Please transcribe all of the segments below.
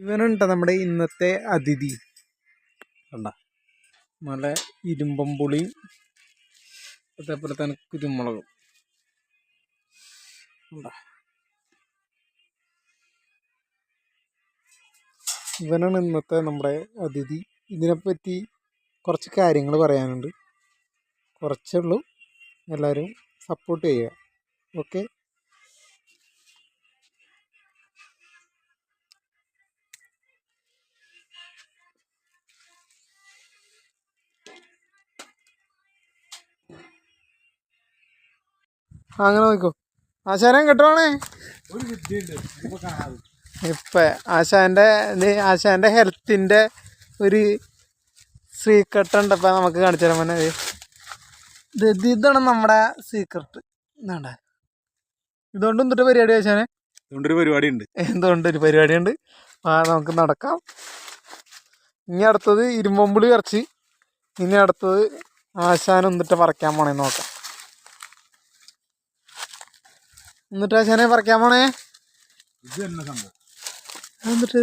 ഇവനുണ്ട് നമ്മുടെ ഇന്നത്തെ അതിഥി. കണ്ട? നല്ല ഇരുമ്പം പുളിയും അതേപോലെ തന്നെ കുരുമുളകും. ഇവനാണ് ഇന്നത്തെ നമ്മുടെ അതിഥി. ഇതിനെപ്പറ്റി കുറച്ച് കാര്യങ്ങൾ പറയാനുണ്ട്. കുറച്ചുള്ളൂ എല്ലാവരും സപ്പോർട്ട് ചെയ്യുക. ഓക്കെ അങ്ങനെ നോക്കോ. ആശാനെ കിട്ടുവാണേ ഇപ്പൊ ആശാന്റെ ആശാന്റെ ഹെൽത്തിന്റെ ഒരു സീക്രട്ട് ഉണ്ട് ഇപ്പൊ നമുക്ക് കാണിച്ചു തരാൻ പറ്റുന്നത് ഇത് ഇത് ഇതാണ് നമ്മുടെ സീക്രട്ട് ഇതാണ്ട. ഇതുകൊണ്ട് എന്തൊരു പരിപാടി ആശാനെ? അതുകൊണ്ടൊരു പരിപാടി ഉണ്ട്. എന്തുകൊണ്ട് ഒരു പരിപാടിയുണ്ട്? ആ നമുക്ക് നടക്കാം. ഇനി അടുത്തത് ഇരുമ്പൊമ്പിളി ഇറച്ചി. ഇനി അടുത്തത് ആശാൻ എന്നിട്ട് പറിക്കാൻ പോണേ നോക്കാം. എന്നിട്ട് ആശാനെ പറിക്കാൻ പോണേ? ഇത് തന്നെ സംഭവം? എന്നിട്ട്?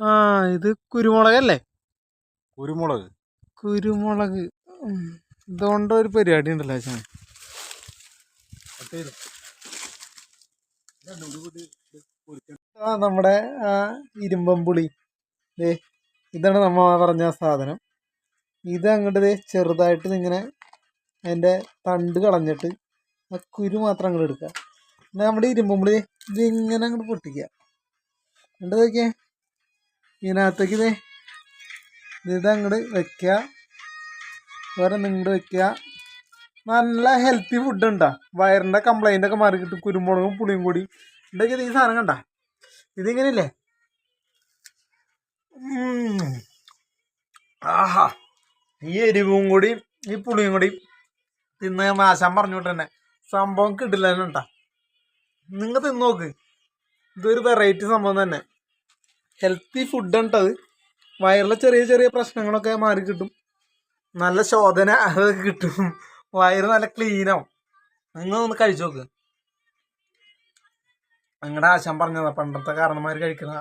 ആ ഇത് കുരുമുളകല്ലേ? കുരുമുളക്. കുരുമുളക്. ഇതുകൊണ്ട് ഒരു പരിപാടി ഉണ്ടല്ലോ ആ നമ്മുടെ ആ ഇരുമ്പമ്പുളി ദേ ഇതാണ് നമ്മ പറഞ്ഞ സാധനം. ഇത് അങ്ങോട്ട് ദേ ചെറുതായിട്ട് ഇങ്ങനെ അതിന്റെ തണ്ട് കളഞ്ഞിട്ട് ആ കുരു മാത്രം അങ്ങോട്ട് എടുക്കുക പിന്നെ നമ്മുടെ ഇരുമ്പമ്പുളി ഇത് ഇങ്ങനെ അങ്ങോട്ട് പൊട്ടിക്കുക എന്നിട്ട് നോക്കിയേ ഇതിനകത്തേക്ക് ഇതേ ഇത് അങ്ങോട്ട് വെക്കുക വേറെ നിങ്ങോട്ട് വെക്കുക നല്ല ഹെൽത്തി ഫുഡ് ഉണ്ടാ വയറിന്റെ കംപ്ലൈന്റ് ഒക്കെ മാറി കിട്ടും. കുരുമുളകും പുളിയും കൂടി. ഉണ്ടാക്കിയത് ഈ സാധനം കണ്ട? ഇതിങ്ങനെയല്ലേ? ആഹാ. ഈ എരിവും കൂടി ഈ പുളിയും കൂടി തിന്ന് മാശാൻ പറഞ്ഞു തന്നെ സംഭവം കിട്ടില്ല കേട്ടാ നിങ്ങൾ തിന്ന് നോക്ക്. ഇതൊരു വെറൈറ്റി സംഭവം തന്നെ. ഹെൽത്തി ഫുഡ് ഉണ്ടത് വയറിലെ ചെറിയ ചെറിയ പ്രശ്നങ്ങളൊക്കെ മാറി കിട്ടും. നല്ല ശോധന അതൊക്കെ കിട്ടും. വയറ് നല്ല ക്ലീനാവും നിങ്ങൾ ഒന്ന് കഴിച്ചു നോക്ക്. നിങ്ങളുടെ ആശാൻ പറഞ്ഞതാ പണ്ടത്തെ കാരണന്മാർ കഴിക്കുന്ന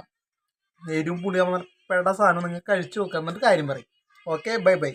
നേരും പുളിയാവുന്ന പെട സാധനം നിങ്ങൾ കഴിച്ചു നോക്കുക എന്നിട്ട് കാര്യം പറയും. Okay bye bye